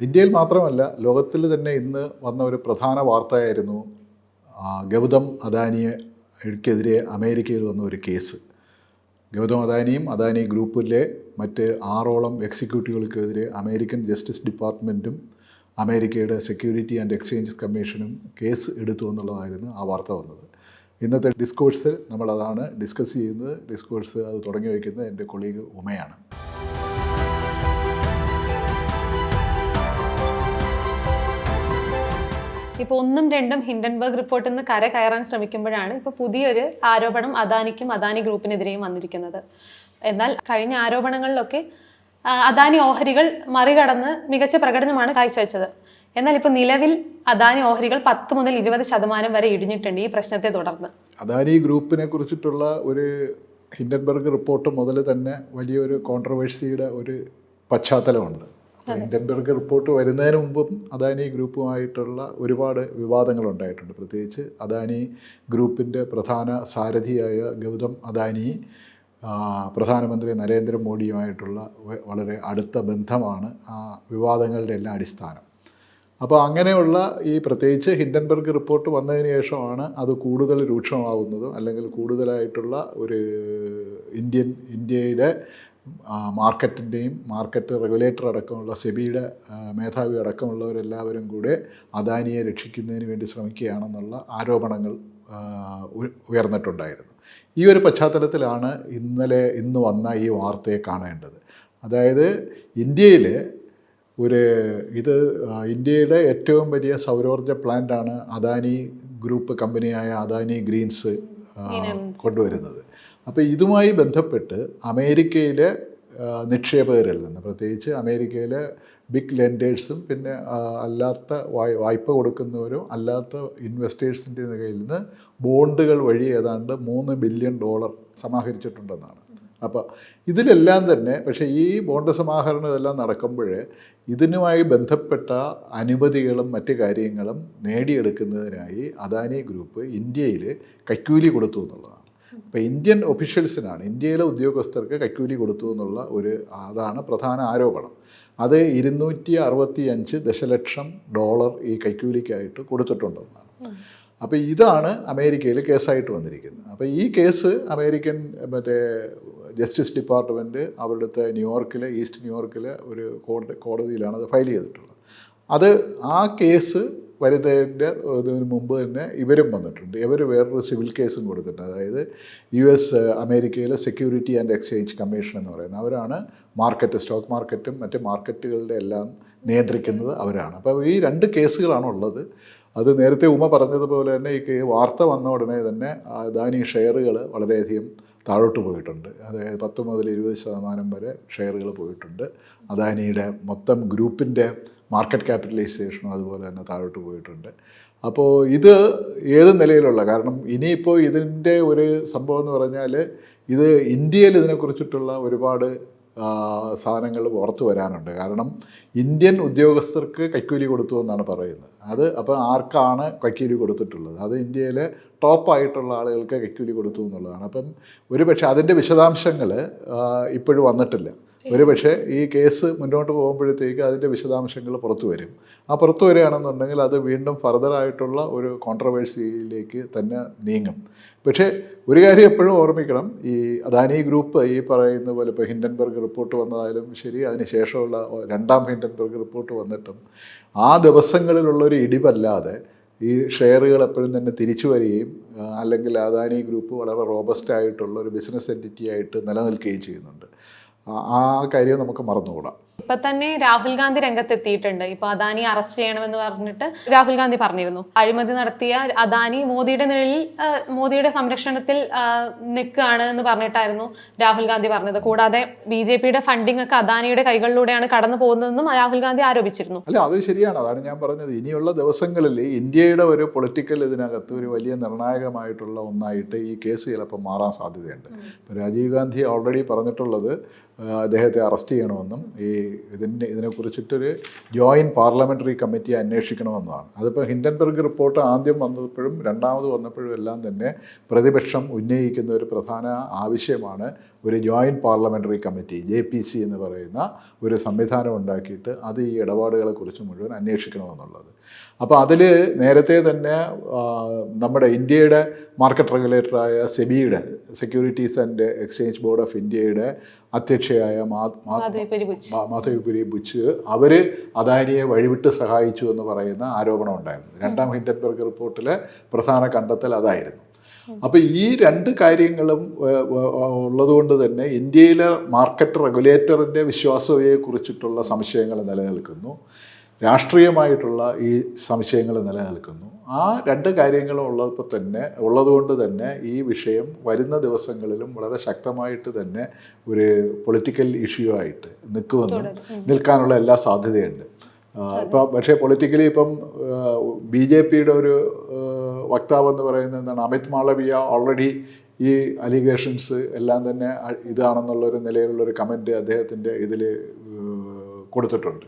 ഇന്ത്യയിൽ മാത്രമല്ല ലോകത്തിൽ തന്നെ ഇന്ന് വന്ന ഒരു പ്രധാന വാർത്തയായിരുന്നു ഗൗതം അദാനിയെക്കെതിരെ അമേരിക്കയിൽ വന്ന ഒരു കേസ്. ഗൗതം അദാനിയും അദാനി ഗ്രൂപ്പിലെ മറ്റ് ആറോളം എക്സിക്യൂട്ടീവുകൾക്കെതിരെ അമേരിക്കൻ ജസ്റ്റിസ് ഡിപ്പാർട്ട്മെന്റും അമേരിക്കയുടെ സെക്യൂരിറ്റി ആൻഡ് എക്സ്ചേഞ്ച് കമ്മീഷനും കേസ് എടുത്തു എന്നുള്ളതായിരുന്നു ആ വാർത്ത വന്നത്. ഇന്നത്തെ ഡിസ്കോഴ്സ് നമ്മളതാണ് ഡിസ്കസ് ചെയ്യുന്നത്. ഡിസ്കോഴ്സ് അത് തുടങ്ങി വയ്ക്കുന്നത് എന്റെ കൊളീഗ് ഉമയാണ്. ഇപ്പോൾ ഒന്നും രണ്ടും ഹിൻഡൻബർഗ് റിപ്പോർട്ടിൽ നിന്ന് കര കയറാൻ ശ്രമിക്കുമ്പോഴാണ് ഇപ്പോൾ പുതിയൊരു ആരോപണം അദാനിക്കും അദാനി ഗ്രൂപ്പിനെതിരെയും വന്നിരിക്കുന്നത്. എന്നാൽ കഴിഞ്ഞ ആരോപണങ്ങളിലൊക്കെ അദാനി ഓഹരികൾ മറികടന്ന് മികച്ച പ്രകടനമാണ് കാഴ്ചവെച്ചത്. എന്നാൽ ഇപ്പോൾ നിലവിൽ അദാനി ഓഹരികൾ പത്ത് മുതൽ ഇരുപത് ശതമാനം വരെ ഇടിഞ്ഞിട്ടുണ്ട് ഈ പ്രശ്നത്തെ തുടർന്ന്. അദാനി ഗ്രൂപ്പിനെ കുറിച്ചിട്ടുള്ള ഒരു ഹിൻഡൻബർഗ് റിപ്പോർട്ട് മുതൽ തന്നെ വലിയൊരു കോൺട്രവേഴ്സിയുടെ ഒരു പശ്ചാത്തലമുണ്ട്. ഹിൻഡൻബർഗ് റിപ്പോർട്ട് വരുന്നതിന് മുമ്പും അദാനി ഗ്രൂപ്പുമായിട്ടുള്ള ഒരുപാട് വിവാദങ്ങൾ ഉണ്ടായിട്ടുണ്ട്. പ്രത്യേകിച്ച് അദാനി ഗ്രൂപ്പിന്റെ പ്രധാന സാരഥിയായ ഗൗതം അദാനി പ്രധാനമന്ത്രി നരേന്ദ്രമോദിയുമായിട്ടുള്ള വളരെ അടുത്ത ബന്ധമാണ് ആ വിവാദങ്ങളുടെ എല്ലാം അടിസ്ഥാനം. അപ്പോൾ അങ്ങനെയുള്ള ഈ പ്രത്യേകിച്ച് ഹിൻഡൻബർഗ് റിപ്പോർട്ട് വന്നതിന് ശേഷമാണ് അത് കൂടുതൽ രൂക്ഷമാവുന്നതും അല്ലെങ്കിൽ കൂടുതലായിട്ടുള്ള ഒരു ഇന്ത്യൻ ഇന്ത്യയിലെ മാർക്കറ്റിന്റെയും മാർക്കറ്റ് റെഗുലേറ്റർ അടക്കമുള്ള സെബിയുടെ മേധാവി അടക്കമുള്ളവരെല്ലാവരും കൂടെ അദാനിയെ രക്ഷിക്കുന്നതിന് വേണ്ടി ശ്രമിക്കുകയാണെന്നുള്ള ആരോപണങ്ങൾ ഉയർന്നിട്ടുണ്ടായിരുന്നു. ഈ ഒരു പശ്ചാത്തലത്തിലാണ് ഇന്നലെ ഇന്ന് വന്ന ഈ വാർത്തയെ കാണേണ്ടത്. അതായത് ഇന്ത്യയിൽ ഒരു ഇത് ഇന്ത്യയുടെ ഏറ്റവും വലിയ സൗരോർജ പ്ലാന്റാണ് അദാനി ഗ്രൂപ്പ് കമ്പനിയായ അദാനി ഗ്രീൻസ് കൊണ്ടുവരുന്നത്. അപ്പോൾ ഇതുമായി ബന്ധപ്പെട്ട് അമേരിക്കയിലെ നിക്ഷേപകരിൽ നിന്ന് പ്രത്യേകിച്ച് അമേരിക്കയിലെ ബിഗ് ലെൻഡേഴ്സും പിന്നെ അല്ലാത്ത വായ് വായ്പ കൊടുക്കുന്നവരും അല്ലാത്ത ഇൻവെസ്റ്റേഴ്സിന്റെ കയ്യിൽ നിന്ന് ബോണ്ടുകൾ വഴി ഏതാണ്ട് മൂന്ന് ബില്യൺ ഡോളർ സമാഹരിച്ചിട്ടുണ്ടെന്നാണ്. അപ്പോൾ ഇതിലെല്ലാം തന്നെ പക്ഷേ ഈ ബോണ്ട് സമാഹരണം ഇതെല്ലാം നടക്കുമ്പോൾ ഇതിനുമായി ബന്ധപ്പെട്ട അനുമതികളും മറ്റ് കാര്യങ്ങളും നേടിയെടുക്കുന്നതിനായി അദാനി ഗ്രൂപ്പ് ഇന്ത്യയിൽ കൈക്കൂലി കൊടുത്തു എന്നുള്ളതാണ്. അപ്പോൾ ഇന്ത്യൻ ഒഫീഷ്യൽസിനാണ് ഇന്ത്യയിലെ ഉദ്യോഗസ്ഥർക്ക് കൈക്കൂലി കൊടുത്തു എന്നുള്ള ഒരു അതാണ് പ്രധാന ആരോപണം. അത് ഇരുന്നൂറ്റി അറുപത്തി അഞ്ച് ദശലക്ഷം ഡോളർ ഈ കൈക്കൂലിക്കായിട്ട് കൊടുത്തിട്ടുണ്ടെന്നാണ് അപ്പോൾ ഇതാണ് അമേരിക്കയിൽ കേസായിട്ട് വന്നിരിക്കുന്നത്. അപ്പോൾ ഈ കേസ് അമേരിക്കൻ മറ്റേ ജസ്റ്റിസ് ഡിപ്പാർട്ട്മെന്റ് അവരുടെ ന്യൂയോർക്കിലെ ഈസ്റ്റ് ന്യൂയോർക്കിലെ ഒരു കോടതി കോടതിയിലാണ് അത് ഫയൽ ചെയ്തിട്ടുള്ളത്. അത് ആ കേസ് വരുന്നതിന്റെ ഇതിന് മുമ്പ് തന്നെ ഇവരും വന്നിട്ടുണ്ട്. ഇവർ വേറൊരു സിവിൽ കേസും കൊടുത്തിട്ടുണ്ട്. അതായത് യു എസ് അമേരിക്കയിലെ സെക്യൂരിറ്റി ആൻഡ് എക്സ്ചേഞ്ച് കമ്മീഷൻ എന്ന് പറയുന്നത് അവരാണ് മാർക്കറ്റ് സ്റ്റോക്ക് മാർക്കറ്റും മറ്റ് മാർക്കറ്റുകളുടെ എല്ലാം നിയന്ത്രിക്കുന്നത് അവരാണ്. അപ്പോൾ ഈ രണ്ട് കേസുകളാണ് ഉള്ളത്. അത് നേരത്തെ ഉമ പറഞ്ഞതുപോലെ തന്നെ ഈ വാർത്ത വന്ന ഉടനെ തന്നെ അദാനി ഷെയറുകൾ വളരെയധികം താഴോട്ട് പോയിട്ടുണ്ട്. അതായത് പത്ത് മുതൽ ഇരുപത് ശതമാനം വരെ ഷെയറുകൾ പോയിട്ടുണ്ട്. അദാനിയുടെ മൊത്തം ഗ്രൂപ്പിന്റെ മാർക്കറ്റ് ക്യാപിറ്റലൈസേഷനും അതുപോലെ തന്നെ താഴോട്ട് പോയിട്ടുണ്ട്. അപ്പോൾ ഇത് ഏത് നിലയിലുള്ള? കാരണം ഇനിയിപ്പോൾ ഇതിന്റെ ഒരു സംഭവം എന്ന് പറഞ്ഞാൽ ഇത് ഇന്ത്യയിൽ ഇതിനെക്കുറിച്ചിട്ടുള്ള ഒരുപാട് സാധനങ്ങൾ പുറത്തു വരാനുണ്ട്. കാരണം ഇന്ത്യൻ ഉദ്യോഗസ്ഥർക്ക് കൈക്കൂലി കൊടുത്തു എന്നാണ് പറയുന്നത്. അത് അപ്പോൾ ആർക്കാണ് കൈക്കൂലി കൊടുത്തിട്ടുള്ളത്? അത് ഇന്ത്യയിലെ ടോപ്പായിട്ടുള്ള ആളുകൾക്ക് കൈക്കൂലി കൊടുത്തു എന്നുള്ളതാണ്. അപ്പം ഒരു പക്ഷേ അതിന്റെ വിശദാംശങ്ങൾ ഇപ്പോഴും വന്നിട്ടില്ല. ഒരു പക്ഷേ ഈ കേസ് മുന്നോട്ട് പോകുമ്പോഴത്തേക്ക് അതിന്റെ വിശദാംശങ്ങൾ പുറത്തു വരും. ആ പുറത്തു വരികയാണെന്നുണ്ടെങ്കിൽ അത് വീണ്ടും ഫർദറായിട്ടുള്ള ഒരു കോൺട്രവേഴ്സിയിലേക്ക് തന്നെ നീങ്ങും. പക്ഷേ ഒരു കാര്യം എപ്പോഴും ഓർമ്മിക്കണം. ഈ അദാനി ഗ്രൂപ്പ് ഈ പറയുന്ന പോലെ ഇപ്പോൾ ഹിൻഡൻബർഗ് റിപ്പോർട്ട് വന്നതായാലും ശരി അതിന് ശേഷമുള്ള രണ്ടാം ഹിൻഡൻബർഗ് റിപ്പോർട്ട് വന്നിട്ടും ആ ദിവസങ്ങളിലുള്ള ഒരു ഇടിവല്ലാതെ ഈ ഷെയറുകൾ എപ്പോഴും തന്നെ തിരിച്ചു വരികയും അല്ലെങ്കിൽ അദാനി ഗ്രൂപ്പ് വളരെ റോബസ്റ്റ് ആയിട്ടുള്ള ഒരു ബിസിനസ് എന്റിറ്റി ആയിട്ട് നിലനിൽക്കുകയും ചെയ്യുന്നുണ്ട്. ആ- കാര്യം നമുക്ക് മറന്നുകൂടാം. ഇപ്പൊ തന്നെ രാഹുൽ ഗാന്ധി രംഗത്തെത്തിയിട്ടുണ്ട്. ഇപ്പൊ അദാനി അറസ്റ്റ് ചെയ്യണമെന്ന് പറഞ്ഞിട്ട് രാഹുൽ ഗാന്ധി പറഞ്ഞിരുന്നു. അഴിമതി നടത്തിയ അദാനി മോദിയുടെ നിഴലിൽ മോദിയുടെ സംരക്ഷണത്തിൽ നിൽക്കുകയാണ് എന്ന് പറഞ്ഞിട്ടായിരുന്നു രാഹുൽ ഗാന്ധി പറഞ്ഞത്. കൂടാതെ ബി ജെ പിയുടെ ഫണ്ടിംഗ് ഒക്കെ അദാനിയുടെ കൈകളിലൂടെയാണ് കടന്നു പോകുന്നതെന്നും രാഹുൽ ഗാന്ധി ആരോപിച്ചിരുന്നു. അല്ല അത് ശരിയാണ്. അതാണ് ഞാൻ പറഞ്ഞത്. ഇനിയുള്ള ദിവസങ്ങളിൽ ഇന്ത്യയുടെ ഒരു പൊളിറ്റിക്കൽ ഇതിനകത്ത് ഒരു വലിയ നിർണായകമായിട്ടുള്ള ഒന്നായിട്ട് ഈ കേസ് ചിലപ്പോൾ മാറാൻ സാധ്യതയുണ്ട്. രാജീവ് ഗാന്ധി ഓൾറെഡി പറഞ്ഞിട്ടുള്ളത് അദ്ദേഹത്തെ അറസ്റ്റ് ചെയ്യണമെന്നും ഈ ഇതിന്റെ ഇതിനെക്കുറിച്ചിട്ടൊരു ജോയിന്റ് പാർലമെന്ററി കമ്മിറ്റി അന്വേഷിക്കണമെന്നാണ് അതിപ്പോൾ ഹിൻഡൻബർഗ് റിപ്പോർട്ട് ആദ്യം വന്നപ്പോഴും രണ്ടാമത് വന്നപ്പോഴും എല്ലാം തന്നെ പ്രതിപക്ഷം ഉന്നയിക്കുന്ന ഒരു പ്രധാന ആവശ്യമാണ് ഒരു joint parliamentary committee J P C എന്ന് പറയുന്ന ഒരു സംവിധാനം ഉണ്ടാക്കിയിട്ട് അത് ഈ ഇടപാടുകളെക്കുറിച്ച് മുഴുവൻ അന്വേഷിക്കണമെന്നുള്ളത്. അപ്പോൾ അതിൽ നേരത്തെ തന്നെ നമ്മുടെ ഇന്ത്യയുടെ മാർക്കറ്റ് റെഗുലേറ്ററായ സെബിയുടെ securities and exchange board of ഇന്ത്യയുടെ അധ്യക്ഷയായ മാധവിപുരി ബുച്ച്. അവർ അദാനിയെ വഴിവിട്ട് സഹായിച്ചു എന്ന് പറയുന്ന ആരോപണം ഉണ്ടായിരുന്നു. രണ്ടാം ഹിൻഡൻബർഗ് റിപ്പോർട്ടിലെ പ്രധാന കണ്ടെത്തൽ അതായിരുന്നു. അപ്പോൾ ഈ രണ്ട് കാര്യങ്ങളും ഉള്ളതുകൊണ്ട് തന്നെ ഇന്ത്യയിലെ മാർക്കറ്റ് റെഗുലേറ്ററിന്റെ വിശ്വാസ്യതയെക്കുറിച്ചിട്ടുള്ള സംശയങ്ങൾ നിലനിൽക്കുന്നു. രാഷ്ട്രീയമായിട്ടുള്ള ഈ സംശയങ്ങൾ നിലനിൽക്കുന്നു. ആ രണ്ട് കാര്യങ്ങളും ഉള്ളപ്പോൾ തന്നെ ഉള്ളതുകൊണ്ട് തന്നെ ഈ വിഷയം വരുന്ന ദിവസങ്ങളിലും വളരെ ശക്തമായിട്ട് തന്നെ ഒരു പൊളിറ്റിക്കൽ ഇഷ്യൂ ആയിട്ട് നിൽക്കുമെന്ന് നിൽക്കാനുള്ള എല്ലാ സാധ്യതയുണ്ട്. ഇപ്പം പക്ഷേ പൊളിറ്റിക്കലി ഇപ്പം ബി ജെ പിയുടെ ഒരു വക്താവ് എന്ന് പറയുന്നത് എന്താണ്? അമിത് മാളവിയ ഓൾറെഡി ഈ അലിഗേഷൻസ് എല്ലാം തന്നെ ഇതാണെന്നുള്ളൊരു നിലയിലുള്ളൊരു കമന്റ് അദ്ദേഹത്തിന്റെ ഇതിൽ കൊടുത്തിട്ടുണ്ട്.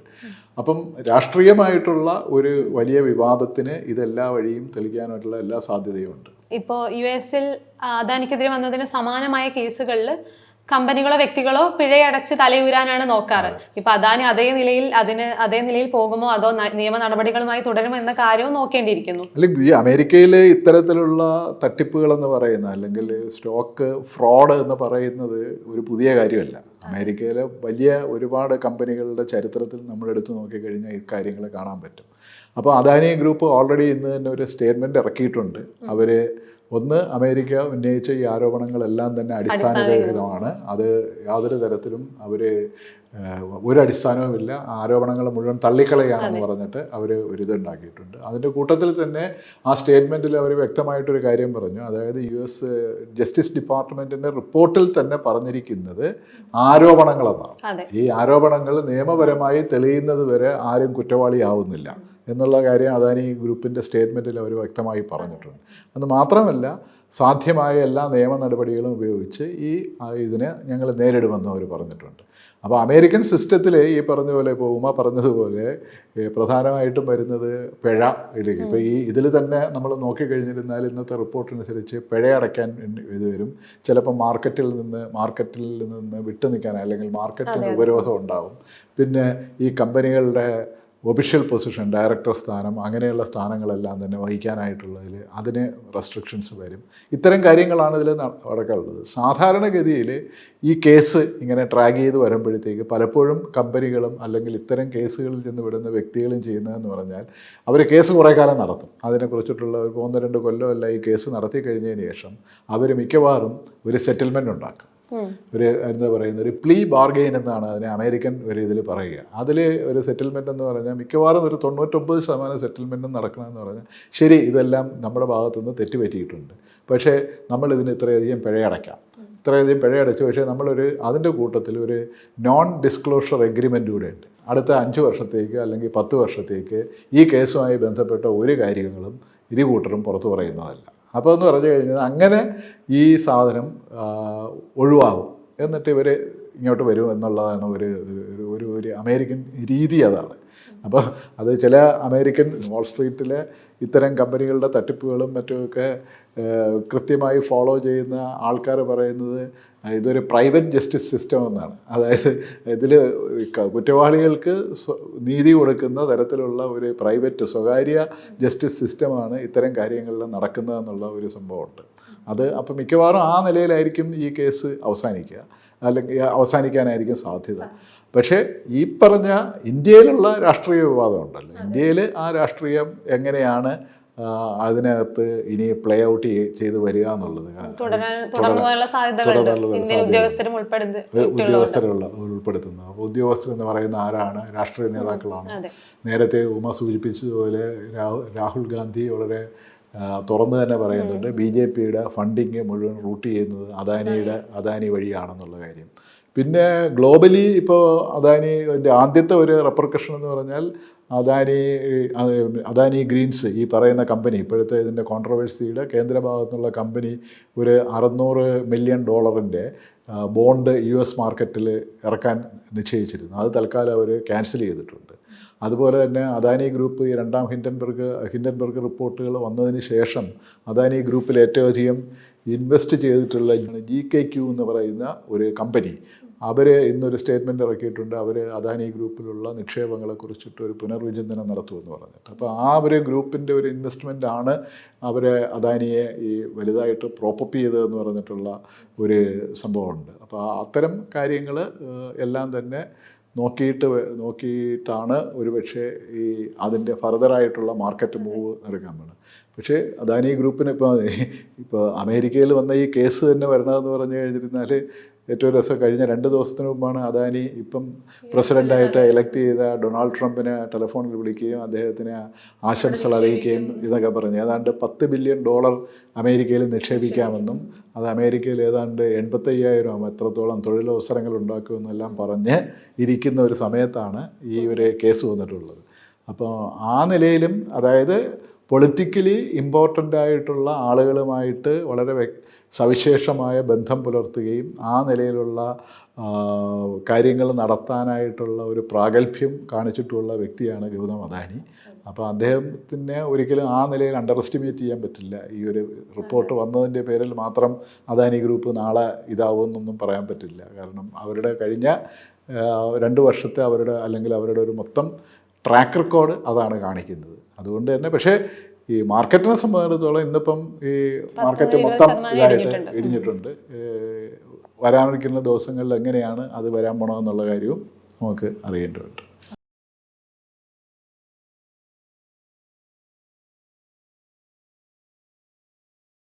അപ്പം രാഷ്ട്രീയമായിട്ടുള്ള ഒരു വലിയ വിവാദത്തിന് ഇതെല്ലാ വഴിയും തെളിക്കാനായിട്ടുള്ള എല്ലാ സാധ്യതയും ഉണ്ട് ഇപ്പോൾ യു എസിൽ അദാനിക്കെതിരെ വന്നതിന് സമാനമായ കേസുകളിൽ കമ്പനികളോ വ്യക്തികളോ പിഴയടച്ച് തലയൂരാനാണ് നോക്കാറ്. ഇപ്പൊ അദാനി അതേ നിലയിൽ അതിന് അതേ നിലയിൽ പോകുമോ? അതോ നിയമ നടപടികളുമായി തുടരുമോ എന്ന കാര്യവും നോക്കേണ്ടിയിരിക്കുന്നു. അല്ലെങ്കിൽ ഈ അമേരിക്കയിലെ ഇത്തരത്തിലുള്ള തട്ടിപ്പുകൾ എന്ന് പറയുന്ന അല്ലെങ്കിൽ സ്റ്റോക്ക് ഫ്രോഡ് എന്ന് പറയുന്നത് ഒരു പുതിയ കാര്യമല്ല. അമേരിക്കയിലെ വലിയ ഒരുപാട് കമ്പനികളുടെ ചരിത്രത്തിൽ നമ്മൾ എടുത്തു നോക്കിക്കഴിഞ്ഞാൽ ഈ കാര്യങ്ങൾ കാണാൻ പറ്റും. അപ്പോൾ അദാനി ഗ്രൂപ്പ് ഓൾറെഡി ഇന്ന് തന്നെ ഒരു സ്റ്റേറ്റ്മെന്റ് ഇറക്കിയിട്ടുണ്ട്. അവർ ഒന്ന് അമേരിക്ക ഉന്നയിച്ച ഈ ആരോപണങ്ങളെല്ലാം തന്നെ അടിസ്ഥാനരഹിതമാണ്. അത് യാതൊരു തരത്തിലും അവർ ഒരു അടിസ്ഥാനവുമില്ല. ആരോപണങ്ങൾ മുഴുവൻ തള്ളിക്കളയാണെന്ന് പറഞ്ഞിട്ട് അവർ ഒരു ഇതുണ്ടാക്കിയിട്ടുണ്ട്. അതിന്റെ കൂട്ടത്തിൽ തന്നെ ആ സ്റ്റേറ്റ്മെന്റിൽ അവർ വ്യക്തമായിട്ടൊരു കാര്യം പറഞ്ഞു. അതായത് യു എസ് ജസ്റ്റിസ് ഡിപ്പാർട്ട്മെന്റിന്റെ റിപ്പോർട്ടിൽ തന്നെ പറഞ്ഞിരിക്കുന്നത് ആരോപണങ്ങളെന്നാണ്. ഈ ആരോപണങ്ങൾ നിയമപരമായി തെളിയുന്നത് വരെ ആരും കുറ്റവാളിയാവുന്നില്ല. എന്നുള്ള കാര്യം അദാനി ഗ്രൂപ്പിന്റെ സ്റ്റേറ്റ്മെന്റിൽ അവർ വ്യക്തമായി പറഞ്ഞിട്ടുണ്ട്. അത് മാത്രമല്ല സാധ്യമായ എല്ലാ നിയമ നടപടികളും ഉപയോഗിച്ച് ഈ ഇതിനെ ഞങ്ങൾ നേരിടുമെന്ന് അവർ പറഞ്ഞിട്ടുണ്ട്. അപ്പോൾ അമേരിക്കൻ സിസ്റ്റത്തിൽ ഈ പറഞ്ഞ പോലെ ഇപ്പോൾ ഉമ പറഞ്ഞതുപോലെ പ്രധാനമായിട്ടും വരുന്നത് പിഴ ഇടുക ഇപ്പോൾ ഈ ഇതിൽ തന്നെ നമ്മൾ നോക്കിക്കഴിഞ്ഞിരുന്നാൽ ഇന്നത്തെ റിപ്പോർട്ടനുസരിച്ച് പിഴ അടയ്ക്കാൻ ഇത് വരും. ചിലപ്പോൾ മാർക്കറ്റിൽ നിന്ന് മാർക്കറ്റിൽ നിന്ന് വിട്ടു നിൽക്കാൻ അല്ലെങ്കിൽ മാർക്കറ്റിന് ഉപരോധം ഉണ്ടാവും. പിന്നെ ഈ കമ്പനികളുടെ ഒഫീഷ്യൽ പൊസിഷൻ ഡയറക്ടർ സ്ഥാനം അങ്ങനെയുള്ള സ്ഥാനങ്ങളെല്ലാം തന്നെ വഹിക്കാനായിട്ടുള്ളതിൽ അതിന് റെസ്ട്രിക്ഷൻസ് വരും. ഇത്തരം കാര്യങ്ങളാണ് ഇതിൽ നടക്കാറുള്ളത് സാധാരണഗതിയിൽ ഈ കേസ് ഇങ്ങനെ ട്രാക്ക് ചെയ്ത് വരുമ്പോഴത്തേക്ക് പലപ്പോഴും കമ്പനികളും അല്ലെങ്കിൽ ഇത്തരം കേസുകളിൽ നിന്ന് വിടുന്ന വ്യക്തികളും ചെയ്യുന്നതെന്ന് പറഞ്ഞാൽ അവർ കേസ് കുറേ കാലം നടത്തും. അതിനെക്കുറിച്ചിട്ടുള്ള ഒരു ഒന്ന് രണ്ട് കൊല്ലമല്ല ഈ കേസ് നടത്തി കഴിഞ്ഞതിന് ശേഷം അവർ മിക്കവാറും ഒരു സെറ്റിൽമെന്റ് ഉണ്ടാക്കും. ഒരു എന്താ പറയുന്ന ഒരു പ്ലീ ബാർഗെയിൻ എന്നാണ് അതിനെ അമേരിക്കൻ ഒരു ഇതിൽ പറയുക. അതിൽ ഒരു സെറ്റിൽമെന്റ് എന്ന് പറഞ്ഞാൽ മിക്കവാറും ഒരു തൊണ്ണൂറ്റൊമ്പത് ശതമാനം സെറ്റിൽമെന്റും നടക്കണമെന്ന് പറഞ്ഞാൽ ശരി ഇതെല്ലാം നമ്മുടെ ഭാഗത്തുനിന്ന് തെറ്റുപറ്റിയിട്ടുണ്ട്. പക്ഷേ നമ്മൾ ഇതിന് ഇത്രയധികം പിഴയടയ്ക്കാം. ഇത്രയധികം പിഴയടച്ചു പക്ഷേ നമ്മളൊരു അതിന്റെ കൂട്ടത്തിൽ ഒരു നോൺ ഡിസ്ക്ലോഷർ എഗ്രിമെന്റ് കൂടെ ഉണ്ട്. അടുത്ത അഞ്ച് വർഷത്തേക്ക് അല്ലെങ്കിൽ പത്ത് വർഷത്തേക്ക് ഈ കേസുമായി ബന്ധപ്പെട്ട ഒരു കാര്യങ്ങളും ഇരു കൂട്ടരും പുറത്തു പറയുന്നതല്ല. അപ്പോൾ എന്ന് പറഞ്ഞു കഴിഞ്ഞാൽ അങ്ങനെ ഈ സാധനം ഒഴിവാകും. എന്നിട്ട് ഇവർ ഇങ്ങോട്ട് വരും എന്നുള്ളതാണ് ഒരു ഒരു ഒരു അമേരിക്കൻ രീതി അതാണ്. അപ്പോൾ അത് ചില അമേരിക്കൻ വാൾ സ്ട്രീറ്റിലെ ഇത്തരം കമ്പനികളുടെ തട്ടിപ്പുകളും മറ്റുമൊക്കെ കൃത്യമായി ഫോളോ ചെയ്യുന്ന ആൾക്കാർ പറയുന്നത് ഇതൊരു പ്രൈവറ്റ് ജസ്റ്റിസ് സിസ്റ്റം എന്നാണ്. അതായത് ഇതിൽ കുറ്റവാളികൾക്ക് നീതി കൊടുക്കുന്ന തരത്തിലുള്ള ഒരു പ്രൈവറ്റ് സ്വകാര്യ ജസ്റ്റിസ് സിസ്റ്റമാണ് ഇത്തരം കാര്യങ്ങളിൽ നടക്കുന്നതെന്നുള്ള ഒരു സംഭവമുണ്ട്. അത് അപ്പം മിക്കവാറും ആ നിലയിലായിരിക്കും ഈ കേസ് അവസാനിക്കുക. അല്ലെങ്കിൽ അവസാനിക്കാനായിരിക്കും സാധ്യത. പക്ഷേ ഈ പറഞ്ഞ ഇന്ത്യയിലുള്ള രാഷ്ട്രീയ വിവാദമുണ്ടല്ലോ ഇന്ത്യയിൽ ആ രാഷ്ട്രീയം എങ്ങനെയാണ് അതിനകത്ത് ഇനി പ്ലേ ഔട്ട് ചെയ്ത് വരിക എന്നുള്ളത്. ഉദ്യോഗസ്ഥരുള്ള ഉൾപ്പെടുത്തുന്നത് അപ്പോൾ ഉദ്യോഗസ്ഥർ എന്ന് പറയുന്ന ആരാണ്? രാഷ്ട്രീയ നേതാക്കളാണ്. നേരത്തെ ഉമ സൂചിപ്പിച്ചതുപോലെ രാഹുൽ രാഹുൽ ഗാന്ധി വളരെ തുറന്ന് തുറന്നു തന്നെ പറയുന്നുണ്ട്. ബി ജെ പിയുടെ ഫണ്ടിങ് മുഴുവൻ റൂട്ട് ചെയ്യുന്നത് അദാനിയുടെ അദാനി വഴിയാണെന്നുള്ള കാര്യം. പിന്നെ ഗ്ലോബലി ഇപ്പോൾ അദാനി അതിന്റെ ആദ്യത്തെ ഒരു റെപ്രക്കഷൻ എന്ന് പറഞ്ഞാൽ അദാനി അദാനി ഗ്രീൻസ് ഈ പറയുന്ന കമ്പനി ഇപ്പോഴത്തെ ഇതിന്റെ കോൺട്രവേഴ്സിയുടെ കേന്ദ്രഭാഗത്തുനിന്നുള്ള കമ്പനി ഒരു അറുന്നൂറ് മില്യൺ ഡോളറിന്റെ ബോണ്ട് യു എസ് മാർക്കറ്റിൽ ഇറക്കാൻ നിശ്ചയിച്ചിരുന്നു. അത് തൽക്കാലം അവർ ക്യാൻസൽ ചെയ്തിട്ടുണ്ട്. അതുപോലെ തന്നെ അദാനി ഗ്രൂപ്പ് ഈ രണ്ടാം ഹിൻഡൻബർഗ് ഹിൻഡൻബർഗ് റിപ്പോർട്ടുകൾ വന്നതിന് ശേഷം അദാനി ഗ്രൂപ്പിൽ ഏറ്റവും അധികം ഇൻവെസ്റ്റ് ചെയ്തിട്ടുള്ള ജി കെ ക്യൂ എന്ന് പറയുന്ന ഒരു കമ്പനി അവർ ഇന്നൊരു സ്റ്റേറ്റ്മെന്റ് ഇറക്കിയിട്ടുണ്ട്. അവർ അദാനി ഗ്രൂപ്പിലുള്ള നിക്ഷേപങ്ങളെ കുറിച്ചിട്ട് ഒരു പുനർവിചിന്തനം നടത്തുമെന്ന് പറഞ്ഞിട്ട് അപ്പോൾ ആ ഒരു ഗ്രൂപ്പിന്റെ ഒരു ഇൻവെസ്റ്റ്മെന്റ് ആണ് അവരെ അദാനിയെ ഈ വലുതായിട്ട് പ്രോപ്പപ്പ് ചെയ്തതെന്ന് പറഞ്ഞിട്ടുള്ള ഒരു സംഭവമുണ്ട്. അപ്പോൾ അത്തരം കാര്യങ്ങൾ എല്ലാം തന്നെ നോക്കിയിട്ട് നോക്കിയിട്ടാണ് ഒരുപക്ഷെ ഈ അതിന്റെ ഫർദറായിട്ടുള്ള മാർക്കറ്റ് മൂവ് നടക്കാൻ വേണം പക്ഷേ അദാനി ഗ്രൂപ്പിന് ഇപ്പോൾ ഇപ്പോൾ അമേരിക്കയിൽ വന്ന ഈ കേസ് തന്നെ വരണമെന്ന് പറഞ്ഞു കഴിഞ്ഞിരുന്നാൽ ഏറ്റവും രസം കഴിഞ്ഞ രണ്ട് ദിവസത്തിന് മുമ്പാണ് അദാനി ഇപ്പം പ്രസിഡന്റായിട്ട് എലക്ട് ചെയ്ത ഡൊണാൾഡ് ട്രംപിനെ ടെലിഫോണിൽ വിളിക്കുകയും അദ്ദേഹത്തിന് ആശംസകൾ അറിയിക്കുകയും ഇതൊക്കെ പറഞ്ഞു. ഏതാണ്ട് പത്ത് ബില്യൺ ഡോളർ അമേരിക്കയിൽ നിക്ഷേപിക്കാമെന്നും അത് അമേരിക്കയിൽ ഏതാണ്ട് എൺപത്തയ്യായിരം എത്രത്തോളം തൊഴിലവസരങ്ങൾ ഉണ്ടാക്കുമെന്നെല്ലാം പറഞ്ഞ് ഇരിക്കുന്ന ഒരു സമയത്താണ് ഈ ഒരു കേസ് വന്നിട്ടുള്ളത്. അപ്പോൾ ആ നിലയിലും അതായത് പൊളിറ്റിക്കലി ഇമ്പോർട്ടന്റ് ആയിട്ടുള്ള ആളുകളുമായിട്ട് വളരെ സവിശേഷമായ ബന്ധം പുലർത്തുകയും ആ നിലയിലുള്ള കാര്യങ്ങൾ നടത്താനായിട്ടുള്ള ഒരു പ്രാഗൽഭ്യം കാണിച്ചിട്ടുള്ള വ്യക്തിയാണ് ഗൗതം അദാനി. അപ്പോൾ അദ്ദേഹത്തിനെ ഒരിക്കലും ആ നിലയിൽ അണ്ടർ എസ്റ്റിമേറ്റ് ചെയ്യാൻ പറ്റില്ല. ഈ ഒരു റിപ്പോർട്ട് വന്നതിന്റെ പേരിൽ മാത്രം അദാനി ഗ്രൂപ്പ് നാളെ ഇതാവുമെന്നൊന്നും പറയാൻ പറ്റില്ല. കാരണം അവരുടെ കഴിഞ്ഞ രണ്ട് വർഷത്തെ അവരുടെ അല്ലെങ്കിൽ അവരുടെ ഒരു മൊത്തം ട്രാക്ക് റെക്കോർഡ് അതാണ് കാണിക്കുന്നത്. അതുകൊണ്ട് തന്നെ പക്ഷേ ഈ മാർക്കറ്റിനെ സംബന്ധിച്ചിടത്തോളം ഇന്നിപ്പം ഈ മാർക്കറ്റ് മൊത്തം ഇതായിട്ട്. ഇടിഞ്ഞിട്ടുണ്ട് വരാനിരിക്കുന്ന ദിവസങ്ങളിൽ എങ്ങനെയാണ് അത് വരാൻ പോണമെന്നുള്ള കാര്യവും നമുക്ക് അറിയേണ്ടതുണ്ട്